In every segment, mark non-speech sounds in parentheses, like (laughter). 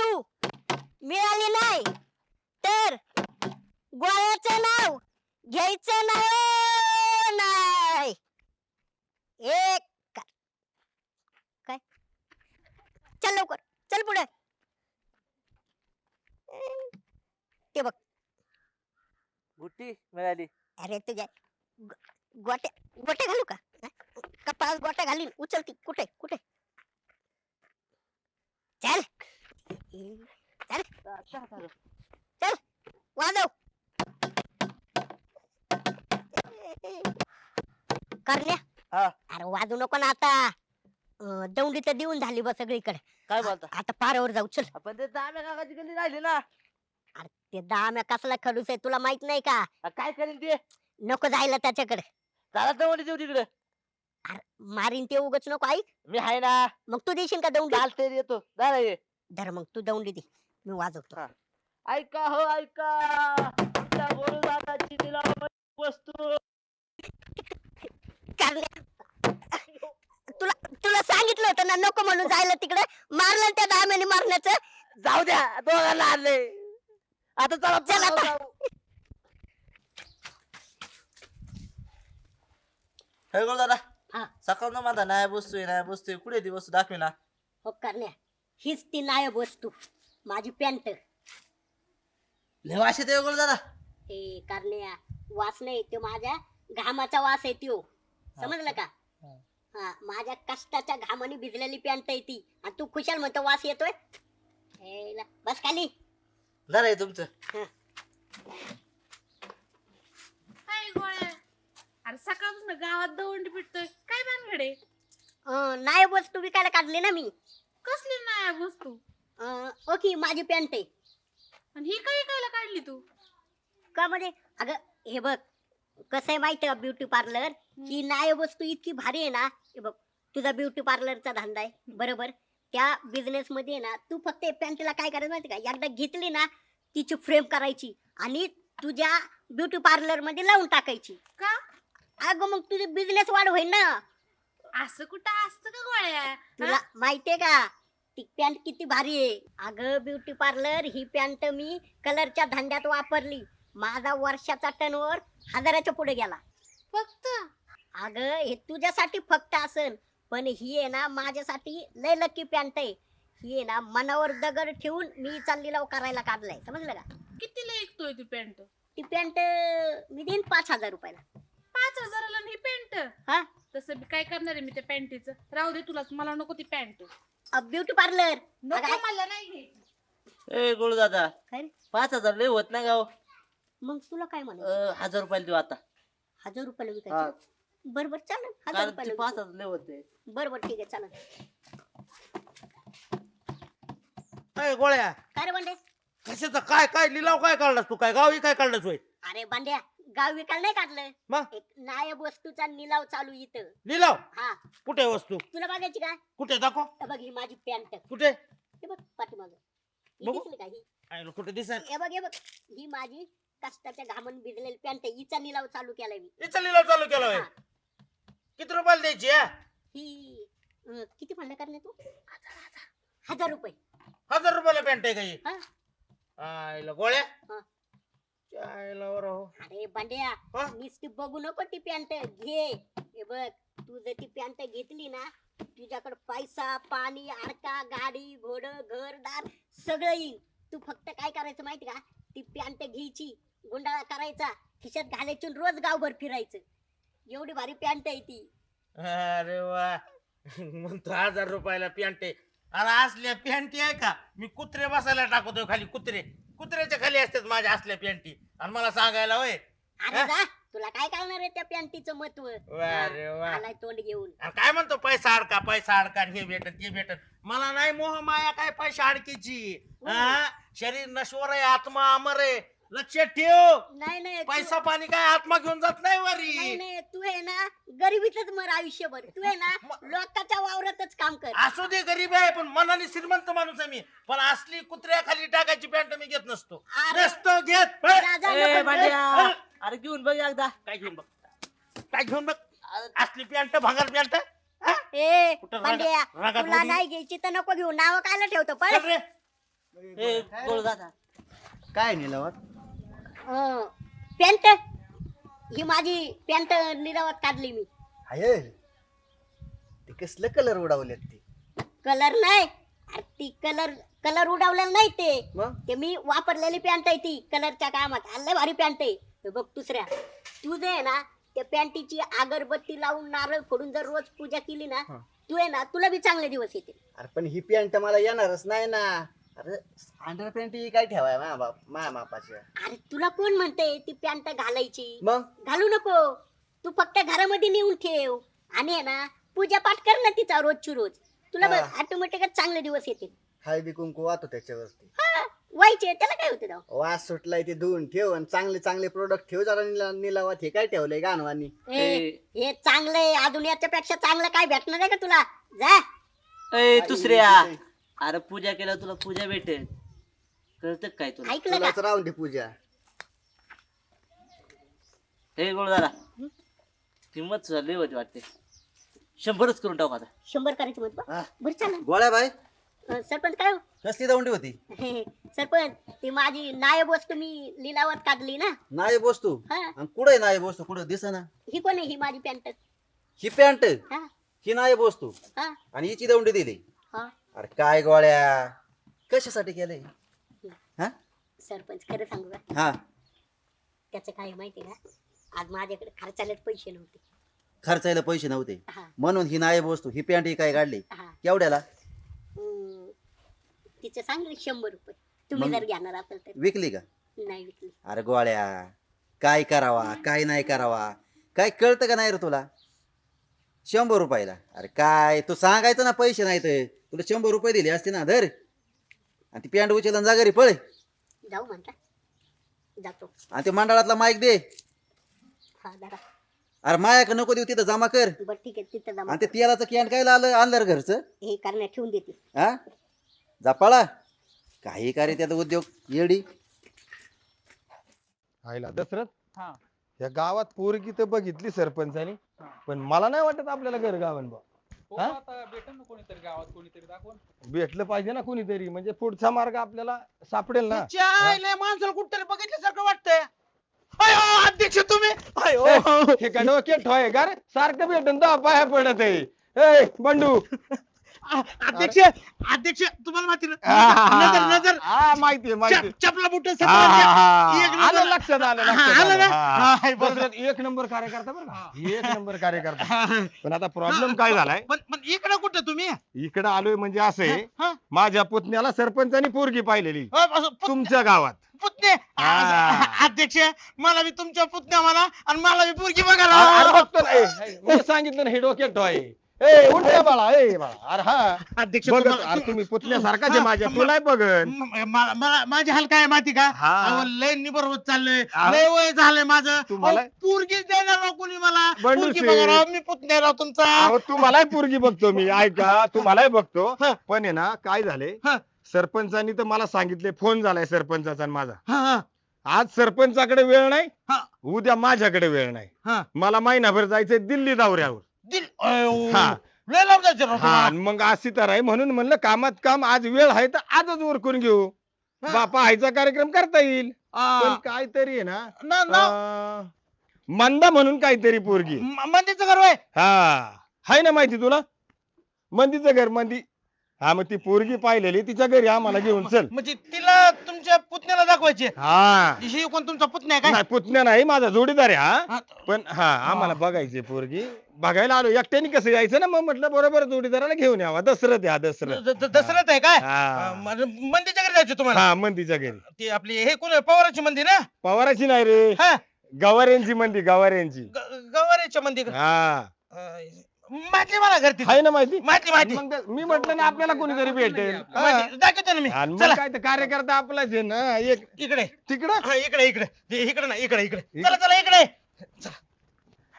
वस्तू मिळाली नाही. तर गोळ्याचं नाव घ्यायचं नाही. एक काय? चल लवकर. चल पुढे. ते बघ. गुट्टी मिळाली. अरे तुझ्या गो- गोट्या गोट्या घालू का? हा? कपाळात गोट्या घालीन? उचल ती. कुठे? कुठे? चल. चल वाजव करण्या. हा. अरे वाजू नको ना आता. दौंडी तर देऊन झाली बस सगळीकडे. काय बोलता? आता पारावर जाऊ चल. आपण ते दाम्या काकाची गल्ली राहिली ना. ते दाम्या कसला खडूस आहे तुला माहीत नाही का? काय करीन ते? नको जायला त्याच्याकडे. झाला तर देऊ तिकडे. मारीन ते उगच नको ऐक. मी आहे ना. मग तू देशील का दौंडी? चालते येतो. झाला ये धर मग तू दौंडी दे मी वाजवतो. ऐका हो ऐका. गोळदादाची वस्तू. तुला तुला सांगितलं होतं ना नको म्हणून जायला तिकडे. मारलं त्या दाम्याने मारण्याचं. जाऊ द्या दोघांना आणले आता चला चल आता. जाऊ. हे गोळदादा हा. सकाळ न माझा नाही बसतोय नाही बसतोय. कुठे ती वस्तू? दाखवी ना. हो करण्या. हीच ती नायब वस्तू. माझी पॅन्ट. लय वाशे ते गोळदादा हे करण्या वास नाही तो माझ्या. घामाचा वास आहे त्यो. समजलं का? हा. हा माझ्या कष्टाच्या घामाने भिजलेली पॅन्ट आहे ती. आणि तू खुशाल म्हणतो वास येतोय? हे ला, बस खाली. जरा हे तुमचं. काय गोळ्या. अरे सकाळपासून गावात दवंडी पिटतोय. काय भानगडे? अं, नायब वस्तू विकायला काढली ना मी. कसली नाही वस्तू? अं, ओके माझी पॅन्ट आहे. आणि ही काय कायला काढली तू? का म्हणजे अगं हे बघ कसं आहे माहिती का ब्युटी पार्लर ही नायब वस्तू इतकी भारी आहे ना हे बघ तुझा ब्युटी पार्लरचा धंदा आहे बरोबर? त्या बिझनेस मध्ये आहे ना तू फक्त पॅन्टला काय करायचं माहिती का? एकदा घेतली ना तिची फ्रेम करायची आणि तुझ्या ब्युटी पार्लरमध्ये लावून टाकायची. का? अगं मग तुझे बिझनेस वाढ होईल ना. असं कुठं असतं का गोळ्या? तुला माहितीये का? ती पॅन्ट किती भारी आहे. अगं ब्युटी पार्लर ही पॅन्ट मी कलरच्या धंद्यात वापरली. माझा वर्षाचा टर्नओव्हर हजाराच्या पुढे गेला. फक्त? अगं हे तुझ्यासाठी फक्त असन. पण ही आहे ना माझ्यासाठी लय लकी पॅन्ट आहे. ही आहे ना मनावर दगड ठेवून मी चालली लाव करायला काढलाय. समजलं का? कितीला ऐकतोय तू पॅन्ट? ती पॅन्ट मी देईन पाच हजार रुपयाला. पाच हजाराला ही पॅन्ट? हा? तसं मी काय करणार आहे मी त्या पॅन्टीचं? राहू दे तुलाच मला नको ती पॅन्ट. ब्युटी पार्लर नको मला नाही घ्यायची. ए गोळदादा. काय रे? पाच हजार लय होत नाही गाव. मग तुला काय म्हणायचं? हजार रुपयाला देऊ आता. हजार रुपयाला हा. विकायचं बरोबर चालेल. हजार कारण रुपयाला ते पाच विकू. हजार लय होते. बरोबर ठीक आहे चालेल. काय गोळ्या. काय रे बांडे कशाचं काय काय लिलाव काय काढलास तू? काय गावी काय काढलास होय? अरे बांड्या गाव विकायला नाही काढलं मग एक नायब वस्तूचा निलाव चालू इथं. लिलाव हा. कुठे वस्तू? तुला बघायची का कुठे दाखव. हे बघ ही माझी पॅन्ट. कुठे? हे बघ पाठीमाग. ही बघू. दिसली का ही? काय कुठे दिसेल हे बघ हे बघ. ही माझी कष्टाच्या घामून भिजलेली पॅन्ट आहे. हिचा निलाव चालू केलाय मी. इथं लिलाव चालू केला होय? हा. किती रुपयाला द्यायची हा? ही अं, किती म्हणलं करणे तू? हजार रुपये. हजार रुपयाला पॅन्ट आहे काही हा. आईला गोळ्या? हा. हो. अरे बांड्या हा? नुसती बघू नको ती पॅन्ट. घे. हे बघ तू जर ती पॅन्ट घेतली ना तुझ्याकडे पैसा पाणी अडका गाडी घोड घर दार सगळं येईल. तू फक्त काय करायचं माहिती का? ती पॅन्ट घ्यायची गुंडाळा करायचा खिशात घालायची आणि रोज गावभर फिरायचं. एवढी भारी पॅन्ट आहे ती. अरे वा. म्हणतो हजार रुपयाला पॅन्ट आहे. अरे असल्या पॅन्टी आहे का? मी कुत्रे बसायला टाकतोय खाली कुत्रे. कुत्र्याच्या खाली असतात माझ्या असल्या पॅन्टी. आणि मला सांगायला होय अरे? जा तुला काय कळणार आहे त्या पॅन्टीचं महत्त्व वा. आलाय तोंड घेऊन आणि काय म्हणतो पैसा अडका पैसा अडका हे भेटत हे भेटत मला नाही मोह माया काय पैसा अडकीची हा? शरीर नश्वर आहे आत्मा अमर आहे लक्षात ठेव. नाही नाही तू- पैसा पाणी काय आत्मा घेऊन जात नाही नाही वरी. नाही तू आहे ना गरिबीतच मर आयुष्यभर. तू आहे ना (laughs) लोकांच्या वावरातच काम कर. असू दे गरीब आहे पण मनाने श्रीमंत माणूस आहे मी. पण असली कुत्र्या खाली टाकायची पॅन्ट मी घेत नसतो. अरे. नसतो घेत. पळ. राजा ए नको भांड्या. अरे घेऊन बघ एकदा. काय घेऊन बघ? काय घेऊन बघ? असली पॅन्ट भांगर पॅन्ट ए कुठं पांड्या रागात- रागात तुला बोलू? नाही घ्यायची तर नको घेऊ. नाव कायला ठेवतो? पण ए गोळ दादा. काय निलावात पॅन्ट? ही माझी पॅन्ट निरावत काढली मी. हाय. ते कसलं कलर उडावलेत ते? कलर नाही. अरे ती कलर कलर उडवलेला नाही ते. मग? ते मी वापरलेली पॅन्ट आहे ती कलरच्या कामात. लय भारी पॅन्ट आहे. हे बघ दुसऱ्या. तू जे आहे ना त्या पॅन्टीची अगरबत्ती लावून नारळ फोडून जर रोज पूजा केली ना हा. तू आहे ना तुला बी चांगले दिवस येतील. अरे पण ही पॅन्ट मला येणारच नाही ना. अरे अंडर पॅन्ट ही काय ठेवाय माझ्या बाप बापाच्या अरे तुला कोण म्हणते ती पॅन्ट घालायची? मग? घालू नको. तू फक्त घरामध्ये नेऊन ठेव. आणि आहे ना पूजा पाठ कर ना तिचा रोजची रोज. तुला हा. ऑटोमॅटिकच चांगले दिवस येतील. हळदी कुंकू वाहतो त्याच्यावरती. हा, व्हायचे. त्याला काय होते वास सुटलाय ते धुवून ठेव आणि चांगले चांगले प्रोडक्ट ठेव जरा निला- निलावात. हे काय ठेवलंय गानवानी? हे ए. हे चांगलंय. अजून याच्यापेक्षा चांगलं काय भेटणार आहे का तुला? जा. ए दुसऱ्या. अरे पूजा केल्यावर तुला पूजा भेटेल. कळत काय तुला? ऐकलं तुलाच राहून दे पूजा. हे गोळ दादा किंमत झाली होती वाटते. शंभरच करून टाकू आता. शंभर करायची मत हा. बरं चालेल गोळ्या बाय. अं, सरपंच काय हो? कसली दौंडी होती? सरपंच ती माझी नायब वस्तू मी लिलावात काढली ना. नाही वस्तू? हा. आणि कुठे नाही वस्तू? कुठं? दिसना. ही कोण आहे? ही माझी पॅन्ट. ही पॅन्ट? हा. ही नाही वस्तू. हा. आणि हिची दौंडी दिली. हा. अरे काय गोळ्या? कशासाठी केलंय हा? सरपंच खरं सांगू का? हा. त्याचं काय माहिती का? आज माझ्याकडे खर्चालाच पैसे नव्हते. खर्चायला पैसे नव्हते. हा. म्हणून ही नायब वस्तू ही पॅन्ट ही काय काढली? हा. केवढ्याला? हम्म. तिचं सांगले शंभर रुपये. तुम्ही मग- जर घेणार असेल तर. विकली का? नाही विकली. अरे गोळ्या काय करावा काय नाही करावा? काय कळतं का नाही रे तुला? शंभर रुपयाला. अरे काय तू सांगायचं ना पैसे नाही तर तुला शंभर रुपये दिले असते ना धर. आणि ती पॅन्ट उचल जा घरी पळ. जाऊ म्हणता. जातो. आणि ते मंडळातला माईक दे. हा दादा अरे मायाक नको देऊ तिथं जमा कर. बरं ठीक आहे तिथं जमा आणि ते तेलाचं कॅन काय आलं आणलं रे घरचं? हे करण्या ठेवून देते. हा? जा पळा. काही कार्य त्याचा उद्योग येडी. आईला दशरथ या गावात पोरगी तर बघितली सरपंचानी पण मला नाही वाटत आपल्याला घर गावन बा हो हा? आता भेटेल ना कोणीतरी गावात कोणीतरी दाखवून. भेटलं पाहिजे ना कोणीतरी. म्हणजे पुढचा मार्ग आपल्याला सापडेल ना. चायला माणसाला कुठतरी बघितल्यासारखं वाटतंय. अयो, अध्यक्ष तुम्ही. अयो हे. डोक्यात ठोय का रे सारखं भेटून दहा पाया पडत आहे. ए बंडू. अध्यक्ष अध्यक्ष तुम्हाला माहिती ना? हा, नजर नजर. हा माहितीये माहिती चपला बुट हा, हा, हा. एक आलं नंबर. लक्षात आलं हा, लक्षात आलं आलं. ना? हा. हा, हे बरोबर. दशरथ एक नंबर कार्यकर्ता बरं का? एक नंबर कार्यकर्ता. पण आता प्रॉब्लेम काय झालाय? पण पण इकडे कुठं तुम्ही? इकडे आलोय म्हणजे असं आहे. हा? माझ्या पुतण्याला सरपंचानी पोरगी पाहिलेली. अ, असं पुत- तुमच्या गावात. पुतणे हा. अध्यक्ष मला बी तुमच्या पुतण्या मला आणि मला बी पोरगी बघा अरे अरे राव. बघतो ना. ए, ए, मी सांगितलं ना हे डोक्यात ठोय ए बाळा ए बाळा. अरे हा. अध्यक्ष बघत तुम्हाला- अरे तुम्ही पुतण्यासारखाच आहे माझ्या म- तू नाही बघन. म- मला मला- माझी हाल काय आहे माहिती का? हा. अहो, लय निबरवत चाललंय. अहो. लय वय झालंय माझं. तुम्हाला- अहो, पोरगीच देणार कोणी मला? बंडू पोरगी शेठ. बघा राव मी पुतण्या राव तुमचा. अहो तुम्हालाही पोरगी बघतो मी. ऐका तुम्हालाही बघतो. हा. पण आहे ना काय झाले? हा. सरपंचानी तर मला सांगितले फोन झालाय सरपंचाचा आणि माझा. हा, हा, आज सरपंचाकडे वेळ नाही हा. उद्या माझ्याकडे वेळ नाही. हा. मला महिनाभर जायचंय दिल्ली दौऱ्यावर. दिल अयो, हा. लय लांब जायचं राव हा तुम्हाला. आणि मग अशी तर आहे. म्हणून म्हणलं कामात काम आज वेळ आहे तर आजच उरकून घेऊ. हा. बापा आईचा कार्यक्रम करता येईल. पण आ, काहीतरी आहे ना. ना- ना- अं, मंदा म्हणून काहीतरी पोरगी. म- मंदीचं घर होय. हा. हाय ना माहिती तुला? मंदीचं घर मंदी. हा मग ती पोरगी पाहिलेली तिच्या घरी आम्हाला घेऊन चल. म्हणजे तिला तुमच्या पुतण्याला दाखवायचे? हा. ही कोण तुमचा पुतण्या आहे काय? नाही पुतण्या नाही माझा जोडीदार आहे हा. हा, पण हा आम्हाला बघायची पोरगी. बघायला आलो एकट्याने कसं यायचं ना मग म्हटलं बरोबर जोडीदाराला घेऊन यावा. दसरथ या दसरथ द- द- दसऱ्यात आहे काय? हा. अं, मंदीच्या घरी जायचं तुम्हाला? हा मंदीच्या घरी. ती आपली हे कोण? पवाराची मंदिर ना? पवाराची नाही रे. हा. गवाऱ्यांची मंदी गवाऱ्यांची ग- गवारेच्या मंदिर हा. माहिती मला घर तिथं. आहे ना माहिती? माहिती माहिती. मग ते- मी म्हटलं ना आपल्याला कोणीतरी भेटेल. माहिती. दाखवतो ना मी. आणि मग चला. काय कार्यकर्ता आपलाच आहे ना एक इकडे. तिकडं? हा, इकडे इकडे. इकडे ना इकडे इकडे. चला चला इकडे. चला.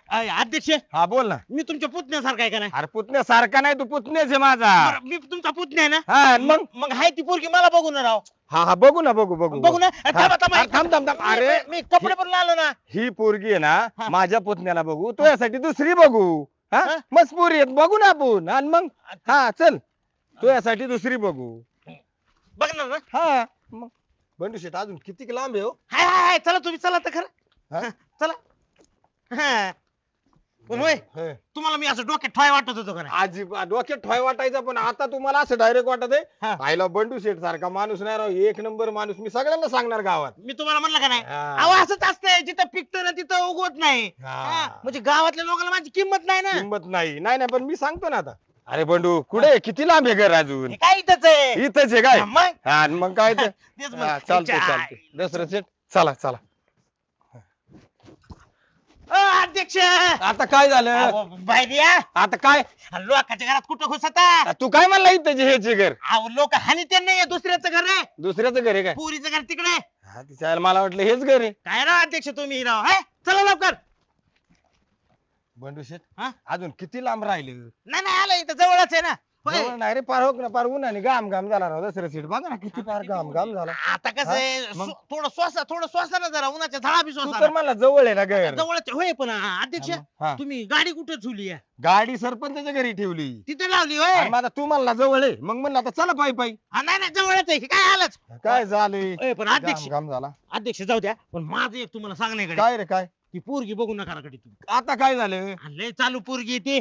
अय, अध्यक्ष. हा बोल ना. मी तुमच्या पुतण्यासारखा आहे का नाही? अरे पुतण्या सारखा नाही तू पुतण्याच आहे माझा. बरं, मी तुमचा पुतण्या आहे ना? हा आणि मग? मग हाय ती पोरगी मला बघू ना राव. हा हा बघू ना बघू बघू बघू. ना. थांबा, थांबा. अरे थांब थांब थांब. अरे मी- मी कपडे पण आलो ना. ही पोरगी आहे ना. माझ्या पुतण्याला बघू. तो यासाठी दुसरी बघू. हा? मस्त पोरी आहेत. बघू ना आपण. आणि मग? हा चल. तो यासाठी दुसरी बघू. बघणार ना हा मग. बंडू शेट अजून किती लांब आहे हो? हाय हाय हाय. चला तुम्ही चला तर खरं? हा, चला. हा. पण होय होय. तुम्हाला मी असं डोक्यात ठॉय वाटत होतो का नाही? अजिबात डोक्यात ठोय वाटायचा पण आता तुम्हाला असं डायरेक्ट वाटत आहे. पाहिला बंडू शेट सारखा माणूस नाही राव एक नंबर माणूस मी सगळ्यांना सांगणार गावात. मी तुम्हाला म्हणलं का नाही? हा. अहो असंच असतंय जिथं पिकतं ना तिथं उगवत नाही. हा. हा, म्हणजे गावातल्या लोकांना माझी किंमत नाही ना. किंमत नाही. नाही नाही पण मी सांगतो ना आता. अरे बंडू कुठे किती लांब आहे घर अजून? हे काय इथंच आहे? इथंच आहे काय? मग? हा, आणि मग काय (laughs) ते? तेच हा, म्हणलं. चालतंय चालतंय. दसरं सेट चला चला. अ, अध्यक्ष! आता काय झालं? अहो, बाहेर आता काय? लोकांच्या घरात कुठं घुसता? तू काय म्हणला इथं हेचे घर? अहो लोक हानी ते नाही दुसऱ्याचं घर आहे दुसऱ्याचं घर आहे काय? पुरीचं घर तिकडे! हा तिच्या मला वाटलं हेच घर आहे. काय राव अध्यक्ष तुम्ही राव हे? चला लवकर! बंडू शेट हा? अजून किती लांब राहिले? नाही नाही आलं इथं जवळच आहे ना! होय. जवळ नाही रे पार हो ना पार उन्हाने घाम घाम झाला राव दसऱ्या सीट. बघा ना किती पार घाम घाम झाला. आता कसं आहे मग? सो- थोडं श्वासा थोडं श्वासा ना जरा उन्हाच्या झाडा बी तू तर श्वासा मला जवळ आहे ना घर. जवळच आहे. होय पण अध्यक्ष हा. तुम्ही गाडी कुठे झुली आहे? गाडी सरपंचाच्या घरी ठेवली. तिथे लावली होय. आणि माझा तू म्हणला जवळ आहे. मग म्हणलं आता चला पायी पायी. हा, नाही नाही जवळच आहे. काय आलंच? काय झाले होय, पण अध्यक्ष घाम झाला. अध्यक्ष जाऊ द्या. पण माझं एक तुम्हाला सांगण्याकडे काय रे काय? ती पोरगी बघू नका कडे तुम्ही. आता काय झालं? आणि लय चालू पोरगी ती.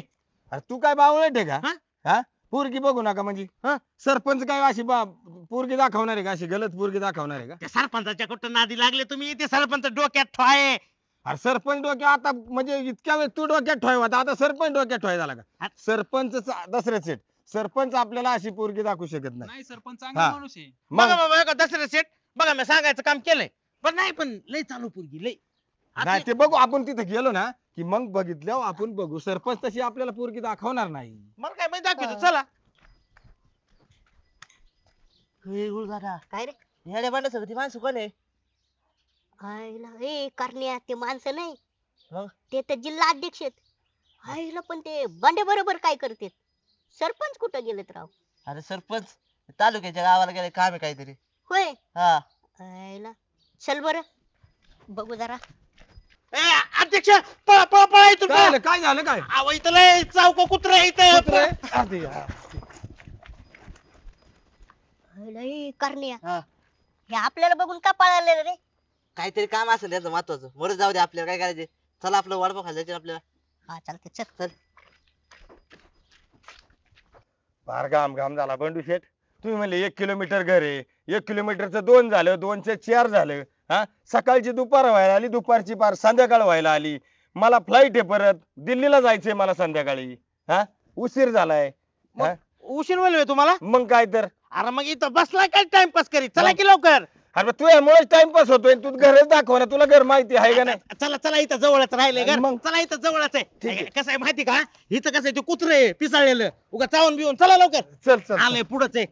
अरे तू काय बावळट आहे का? हा? हा? पोरगी बघू नका म्हणजे हा? सरपंच काय अशी बा पोरगी दाखवणार आहे का? अशी गलत पोरगी दाखवणार आहे का? त्या सरपंचाच्या कुठं नादी लागले तुम्ही? ते सरपंच डोक्यात ठोय. अरे सरपंच डोक्यात आता म्हणजे इतक्या वेळ तू डोक्यात ठेवा होता. आता सरपंच डोक्यात ठेवा झाला का. सरपंच दसरे सेट. सरपंच आपल्याला अशी पोरगी दाखवू शकत नाही. नाही सरपंच हा. चांगला माणूस आहे. मग? बघा बाबा बघा दसऱ्या सेट. बघा मी सांगायचं काम केलंय. पण नाही पण लय चालू पोरगी लय. नाही आपली- ते बघू. आपण तिथे गेलो ना की मग बघितल्यावर आपण बघू. सरपंच तशी आपल्याला पोरगी दाखवणार नाही. मला काय माहिती दाखवतो हा. चला. काय रे? येड्या बांड्यासोबत ती माणसं कोण आहे? आईला ए करण्या ते माणसं नाही. मग? ते तर जिल्हा अध्यक्ष आहेत. आईला पण ते बांडे बरोबर काय करते सरपंच कुठं गेलेत राव? अरे सरपंच? तालुक्याच्या गावाला गेले काम आहे काहीतरी. होय? हा. आईला चल बर. बघू जरा. ए, अध्यक्ष पळा पळा पळा इथून काय पळा. झालं? काय झालं? काय? अहो इथं लय चावक कुत्र आहे इथं कुत्रे? अरे यार. आईला ए करण्या. हा. हे आपल्याला बघून का पळाले रे? काहीतरी काम असेल याचं महत्वाचं. बरं जाऊ दे आपल्याला काय करायचे चला आपलं वडपाव खायला जायचं आपल्याला. हा चालते चल. फार घाम घाम झाला बंडू शेठ. तुम्ही म्हणले एक किलोमीटर घर आहे. एक किलोमीटरचं दोन झालं दोनचे चार झालं. हा? सकाळची दुपार व्हायला आली दुपारची पार संध्याकाळ व्हायला आली. मला फ्लाईट आहे परत. दिल्लीला जायचंय मला संध्याकाळी. हा? उशीर झालाय. हा? उशीर होईल तुम्हाला? मग काय तर. अरे मग इथं बसला काय टाइमपास करीत? चला की लवकर. अरे तू यामुळेच टाइमपास होतोय तू घरच दाखव ना तुला घर माहिती आहे का नाही? चला चला इथं जवळच राहिले घर. मग? चला इथं जवळच ठीक आहे. आहे. कसं आहे माहिती का? इथं कसं आहे ते कुत्र आहे पिसाळलेलं. उगा चावून बिवून. चला लवकर. चल चल, चल. आलंय पुढंच आहे.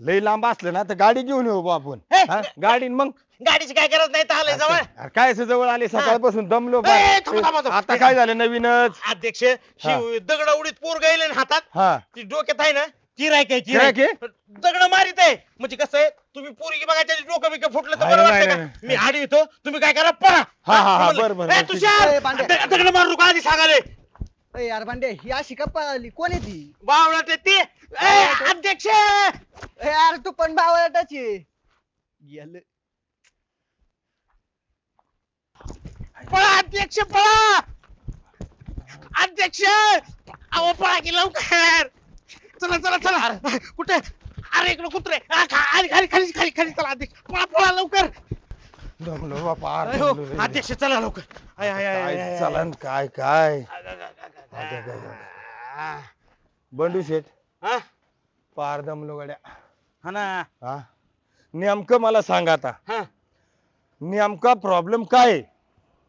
लय लांब असलं ना तर गाडी घेऊन येऊ बा आपण. हे, हा? गाडी मग. गाडीची काय गरज नाही तर आलंय जवळ. अरे काय असं जवळ आले? सकाळपासून दमलो बा. ए, थांबा, थांबा, थांबा. आता काय झालं नवीनच? अध्यक्ष शिव दगड उडीत पोर गेले हातात? हा. ती डोक्यात आहे ना? चिराय काय चिराय चिराय की? दगड मारित आहे. म्हणजे कसं आहे? तुम्ही पोरगी बघायच्या आधी डोकं बिकं फुटलं तर बरं नाही, वाटतं नाही, का मी आडी येतो. तुम्ही काय करा? पळा. हा, हा, म्हणलं, बरं, बरं, ए, बरं, ठीक तुषार आहे. ए, बांड्या. दग- दगड मारू का आधी सांगाले अरे यार भांडे ही अशी का पळाली? कोण आहे ती? बावळट आहे ते. अध्यक्ष! ए, यार तू पण बावळटाची आहे. गेलं पळा अध्यक्ष पळा अध्यक्ष अहो पळा की लवकर चला चला चला कुठे अरे इकडे कुत्रे आ, खा- खाली खाली खाली खाली खाली चला अध्यक्ष पळा पळा लवकर दमलो बा पार अरे हो, दमलो रे. अध्यक्ष चला लवकर आय, आय, आय, आय, काय आय. चलन काय काय हा बंडू शेठ हा? पार दमलो गड्या हा ना हा नेमकं मला सांग आता हा नेमका प्रॉब्लेम काय आहे?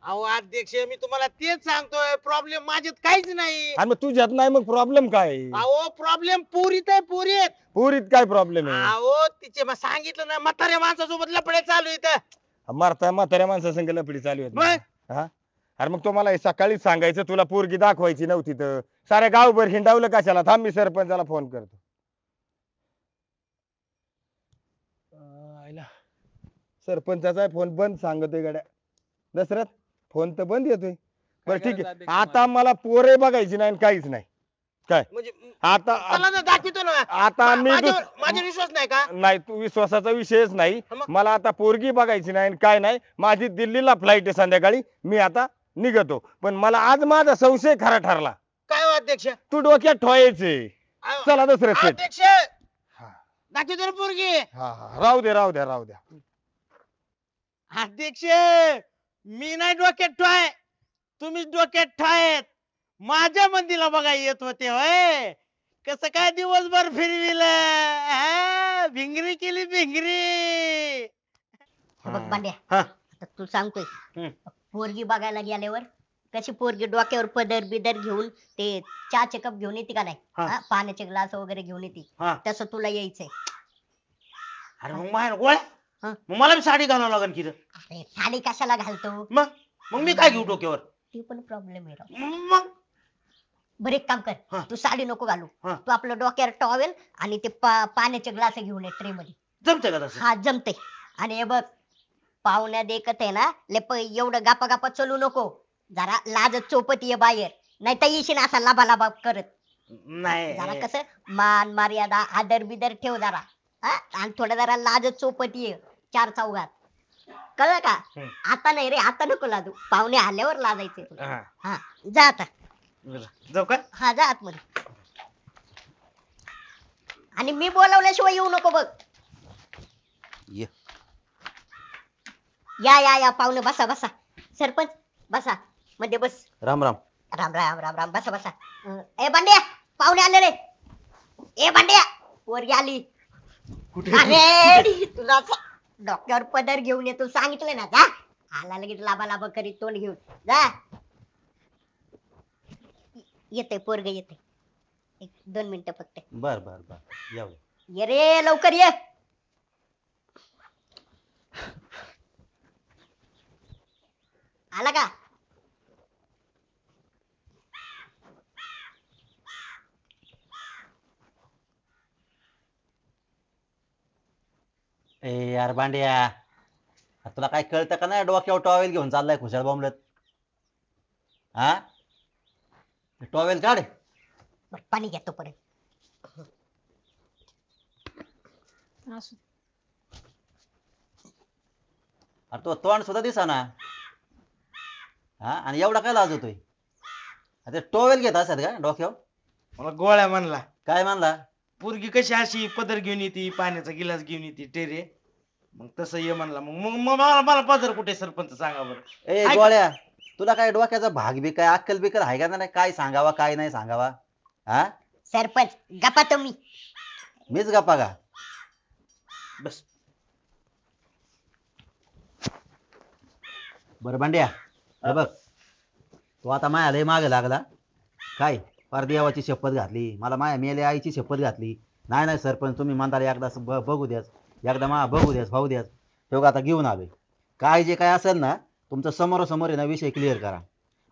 अहो अध्यक्ष मी तुम्हाला तेच सांगतोय प्रॉब्लेम माझ्यात काहीच नाही. आणि मग तुझ्यात नाही मग प्रॉब्लेम काय? आहे? अहो प्रॉब्लेम पुरीत आहे पुरीत. पुरीत काय प्रॉब्लेम आहे? अहो तिचे मग सांगितलं ना म्हाताऱ्या माणसासोबत लपडे चालू इथं मारता म्हाताऱ्या माणसा संग लपडी चालू आहेत? ना. हा? अरे मग तुम्हाला हे सकाळीच सांगायचं तुला पोरगी दाखवायची नव्हती तर. साऱ्या गावभर हिंडावलं कशाला? थांब मी सरपंचाला फोन करतो. अं, आईला. सरपंचाचा फोन बंद सांगतोय गड्या. दसरथ फोन तर बंद येतोय. बरं ठीक आहे. आता मला पोरे बघायची नाही आणि काहीच नाही. म्हणजे आता मला ना दाखवतो ना. आता मी माझ्यावर दुस- माझ्यावर विश्वास नाही का? नाही तू विश्वासाचा विषयच नाही. मग? मला आता पोरगी बघायची नाही आणि काय नाही. माझी दिल्लीला फ्लाईट आहे संध्याकाळी. मी आता निघतो. पण मला आज माझा संशय खरा ठरला. काय हो अध्यक्ष? तू डोक्यात ठोयायचे अहो, चला दुसरं सेट अध्यक्ष! दाखवतो ना पोरगी. हा हा. राहू दे राहू द्या राहू द्या अध्यक्ष! मी नाही डोक्यात ठोय तुम्ही डोक्यात ठोयत माझ्या मंदीला बघा येत होते होय कसं काय दिवसभर फिरविल भिंगरी केली भिंगरी हे बघ बांड्या हा. आता तू सांगतोय हम्म. पोरगी बघायला गेल्यावर कशी पोरगी डोक्यावर पदर बिदर घेऊन ते चहाचे कप घेऊन येते का नाही हा. हा, पाण्याचे ग्लास वगैरे घेऊन येते हा. तसं तुला यायचंय अरे मग माय गोळ्या हा. मग मला बी साडी घालावं लागेल की रे. अरे साडी कशाला घालतो? मग? मग मी काय घेऊ डोक्यावर? ती पण प्रॉब्लेम आहे राव. मग? बरं एक काम हा. कर तू साडी नको घालू. हा. तू आपलं डोक्यावर टॉवेल आणि ते पा- पाण्याचे ग्लास घेऊन ये ट्रे मध्ये. जमतंय का तसं? हा जमते आणि हे बघ पाहुण्या देखत आहे ना लेप एवढं गापा गापा चलू नको. जरा लाजत चोपत ये बाहेर. नाही तर येशील असा लाभा लाभा करत जरा नाही कसं मान मर्यादा आदर बिदर ठेव जरा. हा? आणि थोडं जरा लाजत चोपत ये. चार चौघात. कळलं का? हम्म. आता नाही रे आता नको लाजू पाहुणे आल्यावर लाजायचे तुला. हा. हा जा आता. बरं. जाऊ का? हा जा आतमध्ये. आणि मी बोलवल्याशिवाय येऊ नको बघ. ये. या या या पाहुणे बसा बसा. सरपंच बसा. मध्ये बस. राम राम. राम राम राम राम. बसा बसा. अं, ए बांड्या पाहुणे आले रे. ए बांड्या पोरगी आली. अरे तुला असं डोक्यावर पदर घेऊन येतो. सांगितलं ना जा. आला लगेच लाबा लाबा करीत तोंड घेऊन. जा. येते पोरग येते एक दोन मिनिटं फक्त. बर बर बर. या ये रे लवकर ये. आला का? ए यार बांड्या तुला काय कळतं का नाही डोक्यावर टॉवेल घेऊन चाललाय खुशाल बॉम्बलत हा टॉवेल काढ. बरं, पाणी घेतो परत असू अरे तो तोंड सुद्धा दिसा ना हा आणि एवढा काय लाजतोय? आ, ते टॉवेल घेत असत का डोक्यावर? मला गोळ्या म्हणला काय मानला? पोरगी कशी अशी पदर घेऊन येते पाण्याचा गिलास घेऊन येते टेरे? मग तसं ये म्हणला. मग मग मग मला मला पदर कुठे सरपंच? सांगा बरं. ए ऐक- गोळ्या तुला काय डोक्याचा भाग बी काय अक्कल बिकल आहे का नाही? काय सांगावा काय नाही सांगावा? हा? सरपंच गप्पा तुम्ही. मीच गप्पा का? बस. बरं बांड्या हे बघ. तू आता माया लय मागे लागला. काय? पार देवाची शपथ घातली. मला माया मेले आईची शपथ घातली. नाही नाही सरपंच तुम्ही म्हणताले एकदा ब- बघू द्याच. एकदा मा बघू द्यास भाऊ द्यास तेव्हा आता घेऊन आलोय. काय जे काय असेल ना तुमचं समोरासमोर आहे ना विषय क्लिअर करा.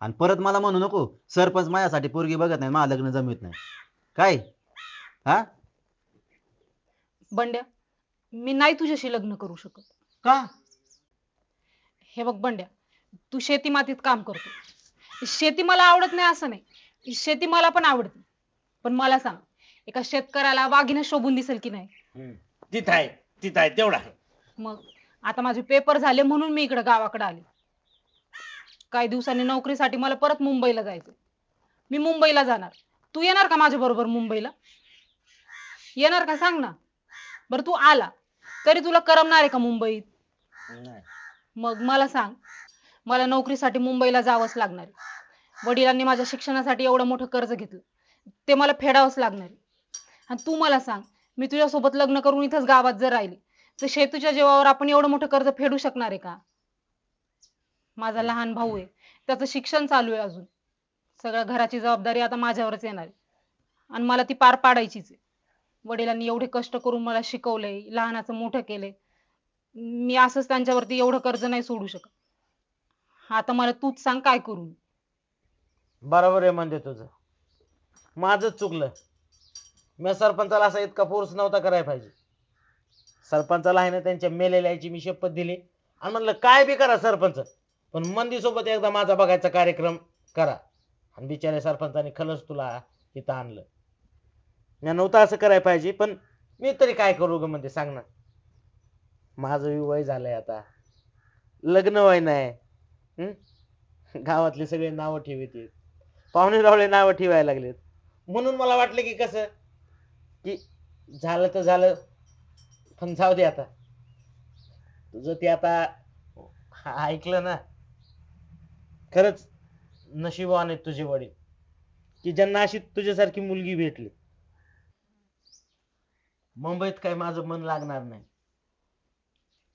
आणि परत मला म्हणू नको सरपंच माझ्यासाठी पोरगी बघत नाही मला लग्न जमत नाही. काय? हा? बंड्या मी नाही तुझ्याशी लग्न करू शकत. का? हे बघ बंड्या तू शेती मातीत काम करतो. शेती मला आवडत नाही असं नाही. शेती मला पण आवडते. पण मला सांग एका शेतकऱ्याला वाघिने शोभून दिसेल की नाही? तिथं आहे. तिथं आहे तेवढा मग आता माझे पेपर झाले म्हणून मी इकडे गावाकडे आले. काही दिवसांनी नोकरीसाठी मला परत मुंबईला जायचं मी मुंबईला जाणार. तू येणार का माझ्या बरोबर मुंबईला? येणार का? सांग ना. बरं तू आला. तरी तुला करमणार आहे का मुंबईत? मग मला सांग. मला नोकरीसाठी मुंबईला जावंच लागणार आहे. वडिलांनी माझ्या शिक्षणासाठी एवढं मोठं कर्ज घेतलं. ते मला फेडावंच लागणार आहे. आणि तू मला सांग. मी तुझ्यासोबत लग्न करून इथंच गावात जर राहिली तर शेतूच्या जीवावर आपण एवढं मोठं कर्ज फेडू शकणार आहे का? माझा लहान भाऊ आहे त्याचं शिक्षण चालू आहे अजून. सगळ्या घराची जबाबदारी आता माझ्यावरच येणार आहे. आणि मला ती पार पाडायचीच आहे. वडिलांनी एवढे कष्ट करून मला शिकवलंय लहानाचं मोठं केलंय मी असंच त्यांच्यावरती एवढं कर्ज नाही सोडू शकत. आता मला तूच सांग काय करू बरोबर आहे म्हणते तुझं. माझंच चुकलं. मी सरपंचाला असा इतका फोर्स नव्हता करायला पाहिजे. सरपंचाला आहे ना त्यांच्या मेलेल्याची मी शपथ दिली. आणि म्हणलं काय बी करा सरपंच पण मंदीसोबत एकदा माझा बघायचा कार्यक्रम करा. आणि बिचारे सरपंचाने खलच तुला इथं आणलं. मी नव्हतं असं करायला पाहिजे पण मी तरी काय करू ग म्हणते सांग ना. माझं वय झालंय आता. लग्न वय नाही. हम्म? गावातले सगळे नावं ठेवते पाहुणे रावळे नावं ठेवायला लागलेत. म्हणून मला वाटलं की कसं की झालं तर झालं पण जाऊ दे आता. तुझं ते आता ऐकलं ना खरंच नशिबवान आहेत तुझे वडील. की ज्यांना अशी तुझ्यासारखी मुलगी भेटली. मुंबईत काय माझं मन लागणार नाही.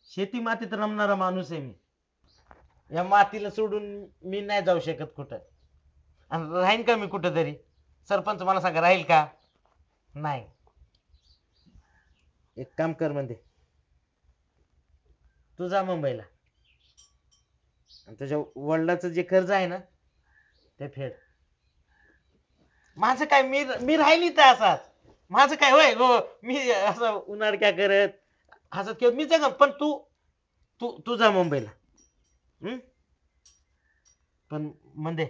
शेती मातीत रमणारा माणूस आहे मी. या मातीला सोडून मी नाही जाऊ शकत कुठं. आणि राहीन का मी कुठं तरी सरपंच मला सांगा राहील का? नाही. एक काम कर म्हणते. तू जा मुंबईला. आणि तुझ्या वडिलाचं जे कर्ज आहे ना ते फेड. माझं काय मी मी राहिली तर असाच. माझं काय होय हो मी असं उन्हाळक्या करत हसत किंवा मी जग पण तू तू तू जा मुंबईला. हम्म? पण म्हणजे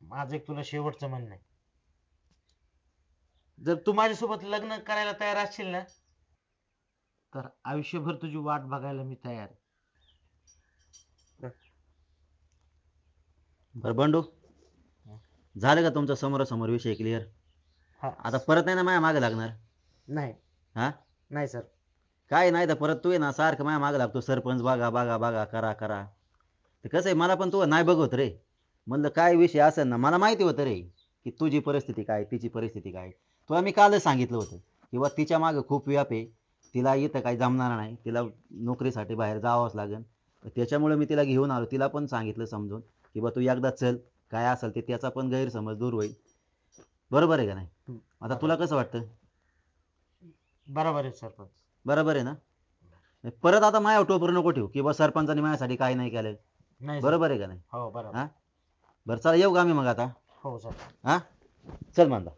माझं एक तुला शेवटचं म्हणणं आहे. जर तू माझ्यासोबत लग्न करायला तयार असशील ना तर आयुष्यभर तुझी वाट बघायला मी तयार आहे. बरं बंडू. झालं का तुमचा समोरासमोर विषय क्लिअर हा. आता परत नाही ना माझ्या मागे लागणार? नाही. हा? नाही सर काय नाही तर परत तू आहे ना सारखं माझ्या मागे लागतो सरपंच बघा बघा बघा करा करा. ते कसं आहे मला पण तू नाही बघत रे. म्हणलं काय विषय असेल ना मला माहिती होतं रे की तुझी परिस्थिती काय तिची परिस्थिती काय. तुला मी कालच सांगितलं होतं किंवा तिच्यामागे खूप व्याप आहे. तिला इथं काही जमणार नाही. तिला नोकरीसाठी बाहेर जावंच लागेल. त्याच्यामुळे मी तिला घेऊन आलो. तिला पण सांगितलं समजून की बा तू एकदा चल. काय असेल ते त्याचा पण गैरसमज दूर होईल. बरोबर आहे का नाही? आता तुला कसं वाटतं? बरोबर आहे सरपंच. बरोबर आहे ना? नाही, परत आता माझ्या टोपर नको ठेवू. की बा सरपंचाने माझ्यासाठी काही नाही केलं नाही सर. बरोबर आहे का नाही? हो बरोबर. हा? बरं चला येऊ का आम्ही मग आता? हो सर. हा? चल मांदा